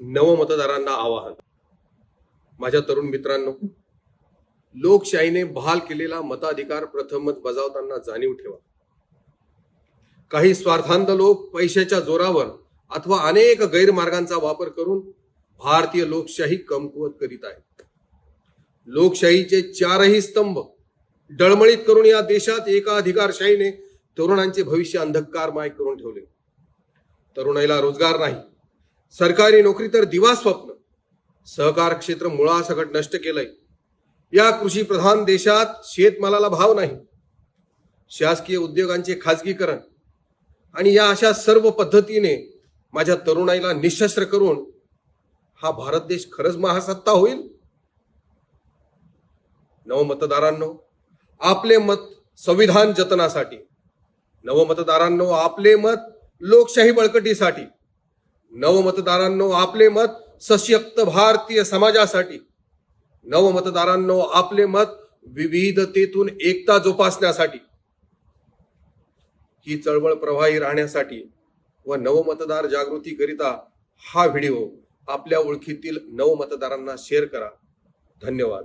नवमतदारांना आवाहन. माझ्या तरुण मित्रांनो लोकशाहीने बहाल केलेला मताधिकार प्रथमच बजावताना जाणीव ठेवा. काही स्वार्थांत लोक पैशाच्या जोरावर अथवा अनेक गैरमार्गांचा वापर करून भारतीय लोकशाही कमकुवत करीत आहेत. लोकशाहीचे चारही स्तंभ डळमळीत करून या देशात एका अधिकारशाहीने तरुणांचे भविष्य अंधकारमय करून ठेवले. तरुणाईला रोजगार नाही. सरकारी नोकरी तर दिवा स्वप्न. सहकार क्षेत्र मुळासकट नष्ट केलंय. या कृषी प्रधान देशात शेतमालाला भाव नाही. शासकीय उद्योगांचे खाजगीकरण आणि या अशा सर्व पद्धतीने माझ्या तरुणाईला निशस्त्र करून हा भारत देश खरंच महासत्ता होईल? नवमतदारांनो आपले मत संविधान जतनासाठी. नवमतदारांनो आपले मत लोकशाही बळकटीसाठी. नवमतदारांनो आपले मत सशक्त भारतीय समाजासाठी. नवमतदारांनो आपले मत विविधतेतून एकता जोपासण्यासाठी. ही चळवळ प्रवाही राहण्यासाठी व नवमतदार जागृतीकरिता हा व्हिडिओ आपल्या ओळखीतील नवमतदारांना शेअर करा. धन्यवाद.